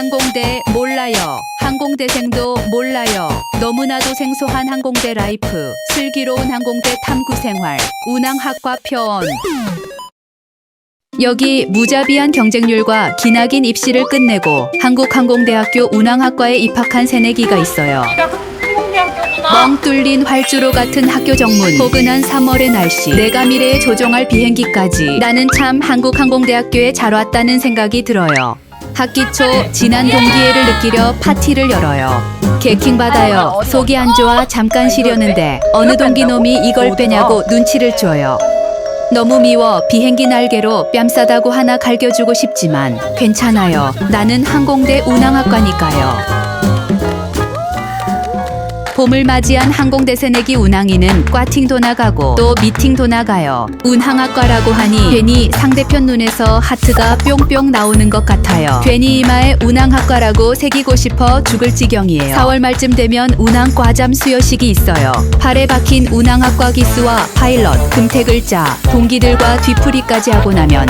항공대 몰라요. 항공대생도 몰라요. 너무나도 생소한 항공대 라이프. 슬기로운 항공대 탐구 생활. 운항학과 편. 여기 무자비한 경쟁률과 기나긴 입시를 끝내고 한국항공대학교 운항학과에 입학한 새내기가 있어요. 멍 뚫린 활주로 같은 학교 정문, 포근한 3월의 날씨, 내가 미래에 조종할 비행기까지 나는 참 한국항공대학교에 잘 왔다는 생각이 들어요. 학기 초 지난 동기회를 느끼려 파티를 열어요. 개킹 받아요. 속이 안 좋아 잠깐 쉬려는데 어느 동기 놈이 이걸 빼냐고 눈치를 줘요. 너무 미워 비행기 날개로 뺨 싸다고 하나 갈겨주고 싶지만 괜찮아요. 나는 항공대 운항학과니까요. 봄을 맞이한 항공대 새내기 운항이는 과팅도 나가고 또 미팅도 나가요. 운항학과라고 하니 괜히 상대편 눈에서 하트가 뿅뿅 나오는 것 같아요. 괜히 이마에 운항학과라고 새기고 싶어 죽을 지경이에요. 4월 말쯤 되면 운항과잠 수여식이 있어요. 팔에 박힌 운항학과 기수와 파일럿, 금태글자, 동기들과 뒤풀이까지 하고 나면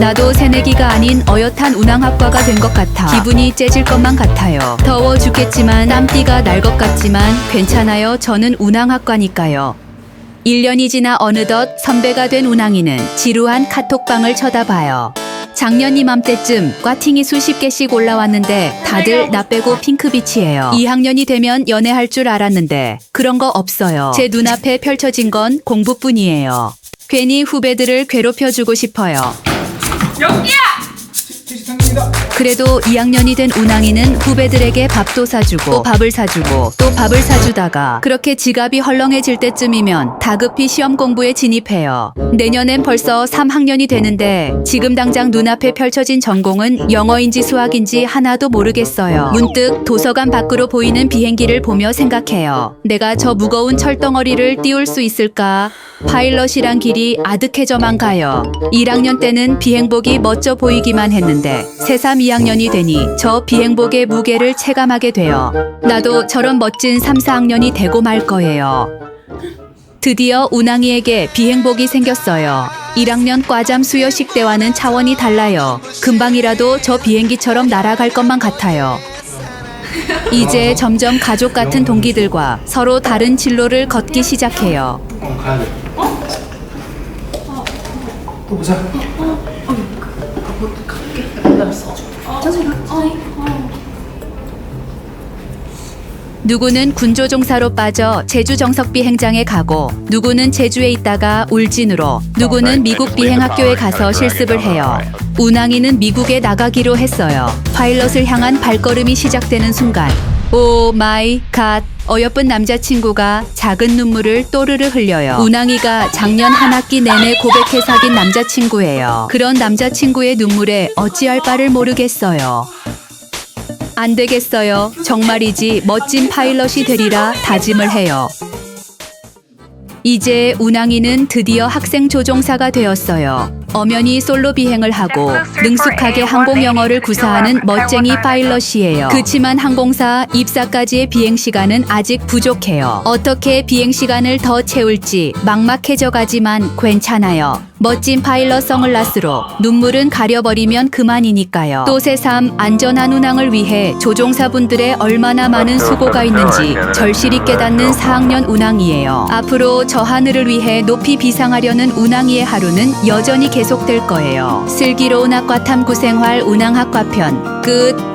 나도 새내기가 아닌 어엿한 운항학과가 된 것 같아 기분이 째질 것만 같아요. 더워 죽겠지만 땀띠가 날 것 같지만 괜찮아요. 저는 운항학과니까요. 1년이 지나 어느덧 선배가 된 운항이는 지루한 카톡방을 쳐다봐요. 작년 이맘때쯤 과팅이 수십 개씩 올라왔는데 다들 나 빼고 핑크빛이에요. 2학년이 되면 연애할 줄 알았는데 그런 거 없어요. 제 눈앞에 펼쳐진 건 공부뿐이에요. 괜히 후배들을 괴롭혀주고 싶어요. 그래도 2학년이 된 운항이는 후배들에게 밥도 사주고 또 밥을 사주고 또 밥을 사주다가 그렇게 지갑이 헐렁해질 때쯤이면 다급히 시험 공부에 진입해요. 내년엔 벌써 3학년이 되는데 지금 당장 눈앞에 펼쳐진 전공은 영어인지 수학인지 하나도 모르겠어요. 문득 도서관 밖으로 보이는 비행기를 보며 생각해요. 내가 저 무거운 철덩어리를 띄울 수 있을까? 파일럿이란 길이 아득해져만 가요. 1학년 때는 비행복이 멋져 보이기만 했는데 새삼 2학년이 되니 저 비행복의 무게를 체감하게 돼요. 나도 저런 멋진 3, 4학년이 되고 말 거예요. 드디어 운항이에게 비행복이 생겼어요. 1학년 과잠 수여식 때와는 차원이 달라요. 금방이라도 저 비행기처럼 날아갈 것만 같아요. 이제 점점 가족 같은 동기들과 서로 다른 진로를 걷기 시작해요. 어. 또 보자. 누구는 군조 종사로 빠져 제주 정석 비 행장에 가고 누구는 제주에 있다가 울진으로 누구는 미국 비행학교에 가서 실습을 해요. 운항이는 미국에 나가기로 했어요. 파일럿을 향한 발걸음이 시작되는 순간 오 마이 갓 어여쁜 남자친구가 작은 눈물을 또르르 흘려요. 운항이가 작년 한 학기 내내 고백해 사귄 남자친구예요. 그런 남자친구의 눈물에 어찌할 바를 모르겠어요. 안 되겠어요. 정말이지 멋진 파일럿이 되리라 다짐을 해요. 이제 운항이는 드디어 학생 조종사가 되었어요. 엄연히 솔로 비행을 하고 능숙하게 항공 영어를 구사하는 멋쟁이 파일럿이에요. 그치만 항공사 입사까지의 비행 시간은 아직 부족해요. 어떻게 비행 시간을 더 채울지 막막해져 가지만 괜찮아요. 멋진 파일럿 선글라스로 눈물은 가려버리면 그만이니까요. 또 새삼 안전한 운항을 위해 조종사분들의 얼마나 많은 수고가 있는지 절실히 깨닫는 4학년 운항이에요. 앞으로 저 하늘을 위해 높이 비상하려는 운항이의 하루는 여전히 계속될 거예요. 슬기로운 학과 탐구 생활 운항학과 편 끝.